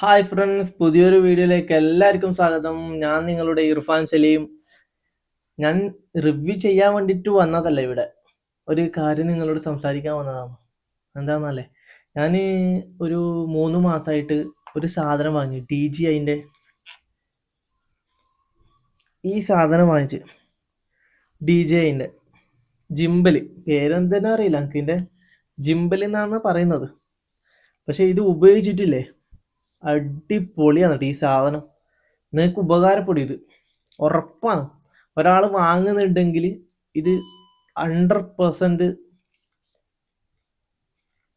Hi friends പുതിയൊരു വീഡിയോയിലേക്ക് എല്ലാവർക്കും സ്വാഗതം. ഞാൻ നിങ്ങളുടെ ഇർഫാൻ സലീം. ഞാൻ റിവ്യൂ ചെയ്യാൻ വേണ്ടിയിട്ട് വന്നതല്ല ഇവിടെ? ഒരു കാര്യം നിങ്ങളോട് സംസാരിക്കാൻ വന്നതാണ്. എന്താണെന്നല്ലേ ഞാൻ ഒരു മൂന്ന് മാസമായിട്ട് ഒരു സാധനം വാങ്ങി ടി ജി അതിന്റെ ഈ സാധനം വാങ്ങിച്ച് ഡി ജെ അതിന്റെ ജിമ്പൽ പേരെന്തെന്നറിയില്ല അറിയില്ല എനിക്ക് ഇതിന്റെ ജിമ്പൽ എന്നാണ് പറയുന്നത്. പക്ഷെ ഇത് ഉപയോഗിച്ചിട്ടില്ലേ? അടിപൊളിയാണ് കേട്ടോ ഈ സാധനം. നിങ്ങൾക്ക് ഉപകാരപ്പെടും ഇത്. ഉറപ്പാണ്. ഒരാൾ വാങ്ങുന്നുണ്ടെങ്കിൽ ഇത് ഹൺഡ്രഡ് പെർസെന്റ്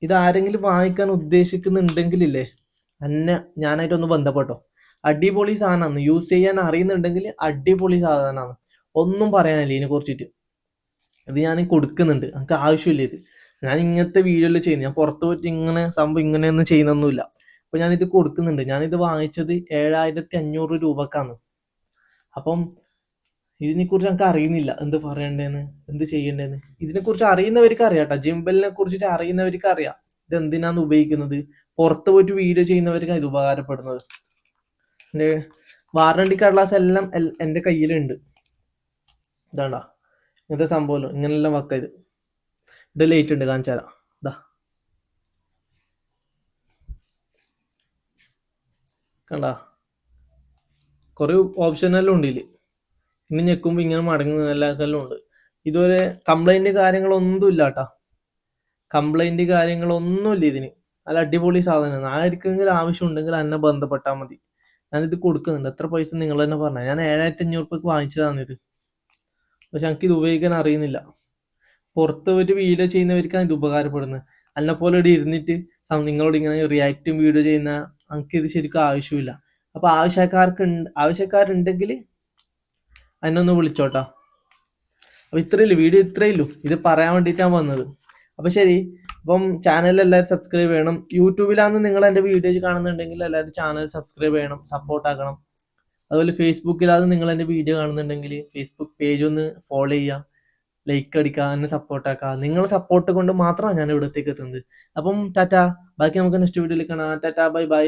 ഇത് ആരെങ്കിലും വാങ്ങിക്കാൻ ഉദ്ദേശിക്കുന്നുണ്ടെങ്കിലില്ലേ എന്നെ ഞാനായിട്ടൊന്ന് ബന്ധപ്പെട്ടോ. അടിപൊളി സാധനമാണ് യൂസ് ചെയ്യാൻ അറിയുന്നുണ്ടെങ്കിൽ അടിപൊളി സാധനമാണ് ഒന്നും പറയാനില്ല ഇതിനെ കുറിച്ചിട്ട്? ഇത് ഞാൻ കൊടുക്കുന്നുണ്ട്. എനിക്ക് ആവശ്യമില്ല ഇത്. ഞാൻ ഇങ്ങനത്തെ വീഡിയോയിൽ ചെയ്യുന്നത്. ഞാൻ പുറത്ത് പോയിട്ട് ഇങ്ങനെ സംഭവം ഇങ്ങനെയൊന്നും ചെയ്യുന്നൊന്നുമില്ല. അപ്പൊ ഞാനിത് കൊടുക്കുന്നുണ്ട്. ഞാനിത് വാങ്ങിച്ചത് ഏഴായിരത്തി അഞ്ഞൂറ് രൂപക്കാണ്. അപ്പം ഇതിനെക്കുറിച്ച് നമുക്ക് അറിയുന്നില്ല. എന്ത് പറയണ്ടേന്ന്? എന്ത് ചെയ്യണ്ടേന്ന്? ഇതിനെക്കുറിച്ച് അറിയുന്നവർക്ക് അറിയാം കേട്ടോ ജിംബലിനെ കുറിച്ചിട്ട് അറിയുന്നവർക്ക് അറിയാം. ഇത് എന്തിനാന്ന് ഉപയോഗിക്കുന്നത്? പുറത്ത് പോയിട്ട് വീഡിയോ ചെയ്യുന്നവർക്കാണ് ഇത് ഉപകാരപ്പെടുന്നത്. എന്റെ വാറണ്ടി കടലാസ് എല്ലാം എന്റെ കയ്യിലുണ്ട്. ഇതാണ്ടാ. ഇങ്ങനത്തെ സംഭവമല്ലോ ഇങ്ങനെല്ലാം വക്ക ഇത്. ലൈറ്റ് ഉണ്ട്. കാണിച്ചു തരാം. ഇതാ കണ്ട? കുറേ ഓപ്ഷനെല്ലാം ഉണ്ട് ഇതിൽ ഇങ്ങനെ ഞെക്കുമ്പോൾ ഇങ്ങനെ മടങ്ങുന്ന എല്ലാം ഉണ്ട്. ഇതുവരെ കംപ്ലൈന്റ് കാര്യങ്ങളൊന്നും ഇല്ല കേട്ടാ കംപ്ലൈന്റ് കാര്യങ്ങളൊന്നുമില്ല ഇതിന്. നല്ല അടിപൊളി സാധനമാണ്. ആർക്കെങ്കിലും ആവശ്യം ഉണ്ടെങ്കിൽ എന്നെ ബന്ധപ്പെട്ടാൽ മതി. ഞാനിത് കൊടുക്കുന്നുണ്ട്. എത്ര പൈസ നിങ്ങൾ തന്നെ പറഞ്ഞു. ഞാൻ ഏഴായിരത്തി അഞ്ഞൂറ് രൂപയ്ക്ക് വാങ്ങിച്ചതാണ് ഇത്. പക്ഷെ എനിക്ക് ഇത് ഉപയോഗിക്കാൻ അറിയുന്നില്ല. പുറത്ത് പോയിട്ട് വീഡിയോ ചെയ്യുന്നവർക്കാണ് ഇത് ഉപകാരപ്പെടുന്നത്. അല്ലെ പോലെ ഇവിടെ ഇരുന്നിട്ട് നിങ്ങളോട് ഇങ്ങനെ റിയാക്റ്റും വീഡിയോ ചെയ്യുന്ന എനിക്ക് ഇത് ശരിക്കും ആവശ്യമില്ല. അപ്പൊ ആവശ്യക്കാർക്ക് ആവശ്യക്കാരുണ്ടെങ്കിൽ അതിനൊന്ന് വിളിച്ചോട്ടോ. അപ്പോൾ അപ്പൊ ഉള്ളൂ വീഡിയോ ഉള്ളൂ. ഇത് പറയാൻ വേണ്ടിയിട്ടാണ് വന്നത്. അപ്പൊ ശരി അപ്പം ചാനൽ എല്ലാവരും സബ്സ്ക്രൈബ് ചെയ്യണം. യൂട്യൂബിലാണ് നിങ്ങൾ എന്റെ വീഡിയോ കാണുന്നുണ്ടെങ്കിൽ എല്ലാവരും ചാനൽ സബ്സ്ക്രൈബ് ചെയ്യണം സപ്പോർട്ട് ആക്കണം. അതുപോലെ ഫേസ്ബുക്കിലാണ് നിങ്ങൾ എന്റെ വീഡിയോ കാണുന്നുണ്ടെങ്കിൽ ഫേസ്ബുക്ക് പേജ് ഒന്ന് ഫോളോ ചെയ്യുക. ലൈക്ക് അടിക്കുക എന്നെ സപ്പോർട്ട് ആക്കുക നിങ്ങളെ സപ്പോർട്ട് കൊണ്ട് മാത്രമാണ് ഞാൻ ഇവിടത്തേക്ക് എത്തുന്നത്. അപ്പം ടാറ്റ ബാക്കി നമുക്ക് നെക്സ്റ്റ് വീഡിയോയിൽ കാണാം. Tata bye bye